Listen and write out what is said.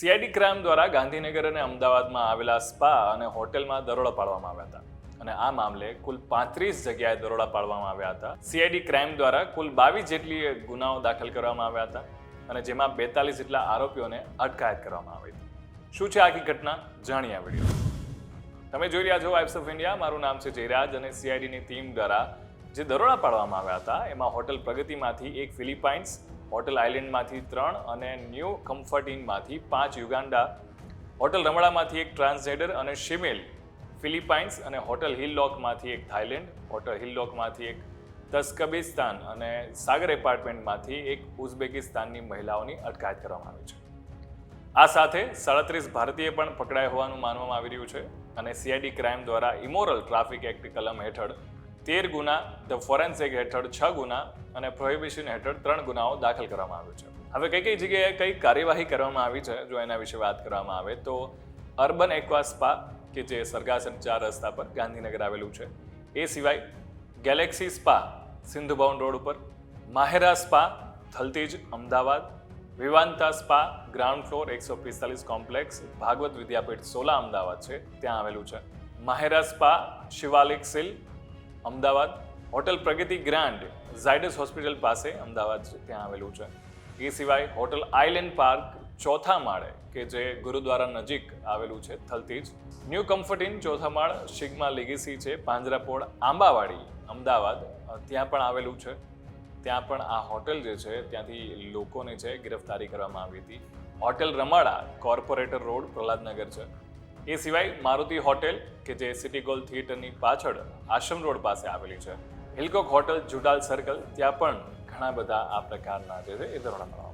CID crime દ્વારા ગાંધીનગર અને અમદાવાદમાં આવેલા સ્પા અને હોટેલમાં દરોડા પાડવામાં આવ્યા હતા. અને આ મામલે કુલ પાંત્રીસ જગ્યાએ દરોડા પાડવામાં આવ્યા હતા. સીઆઈડી ક્રાઇમ દ્વારા કુલ બાવીસ જેટલી ગુનાઓ દાખલ કરવામાં આવ્યા હતા અને જેમાં બેતાલીસ જેટલા આરોપીઓને અટકાયત કરવામાં આવી હતી. શું છે આખી ઘટના? જાણીએ આ વીડિયો. તમે જોઈ રહ્યા છો વાઇબ્સ ઓફ ઇન્ડિયા મારું નામ છે જયરાજ અને સીઆઈડીની ટીમ દ્વારા જે દરોડા પાડવામાં આવ્યા હતા, એમાં હોટલ પ્રગતિમાંથી એક ફિલિપાઇન્સ હોટલ આઇલેન્ડમાંથી ત્રણ અને ન્યૂ કમ્ફર્ટિનમાંથી પાંચ યુગાન્ડા, હોટલ રમણામાંથી એક ટ્રાન્સજેન્ડર અને શિમેલ, ફિલિપાઇન્સ અને હોટલ હિલ લોકમાંથી એક થાઇલેન્ડ, હોટલ હિલ લોકમાંથી એક તસ્કબિસ્તાન અને સાગર એપાર્ટમેન્ટમાંથી એક ઉઝબેકિસ્તાનની મહિલાઓની અટકાયત કરવામાં આવી છે. આ સાથે સાડત્રીસ ભારતીય પણ પકડાયા હોવાનું માનવામાં આવી રહ્યું છે અને સીઆઈડી ક્રાઇમ દ્વારા ઇમોરલ ટ્રાફિક એક્ટ કલમ હેઠળ તેર ગુના ધ ફોરેન્સિક હેઠળ છ ગુના અને પ્રોહિબિશન હેઠળ ત્રણ ગુનાઓ દાખલ કરવામાં આવ્યો છે. હવે કઈ કઈ જગ્યાએ કઈ કાર્યવાહી કરવામાં આવી છે? જો એના વિશે વાત કરવામાં આવે તો અર્બન એક્વા સ્પા, કે જે સરગાસન ચાર રસ્તા પર ગાંધીનગર આવેલું છે, એ સિવાય Galaxy spa Sindhu Bhavan road ઉપર, Mahera spa Thaltej Ahmedabad, Vivanta spa, ground floor એકસો પિસ્તાલીસ કોમ્પ્લેક્સ, ભાગવત વિદ્યાપીઠ સોલા, અમદાવાદ છે, ત્યાં આવેલું છે. Mahera spa, Shivalik seal Ahmedabad. Hotel Pragati grand Zydus hospital પાસે અમદાવાદ ત્યાં આવેલું છે. એ સિવાય હોટલ આઇલેન્ડ પાર્ક ચોથા માળે, કે જે ગુરુદ્વારા નજીક આવેલું છે થલતીજ ન્યૂ કમ્ફર્ટ ઇન ચોથા માળ શિગ્મા લિગેસી છે, પાંજરાપોળ આંબાવાડી, અમદાવાદ. ત્યાં પણ આવેલું છે. ત્યાં પણ આ હોટેલ જે છે, ત્યાંથી લોકોને છે, ગિરફતારી કરવામાં આવી હતી. Hotel Ramada corporate road Prahladnagar છે. એ સિવાય મારુતિ હોટેલ, કે જે સિટી ગોલ થિયેટરની પાછળ આશ્રમ રોડ પાસે આવેલી છે. હિલકોક હોટલ, જુડાલ સર્કલ, ત્યાં પણ ઘણા બધા આ પ્રકારના જે છે એ ધોરણો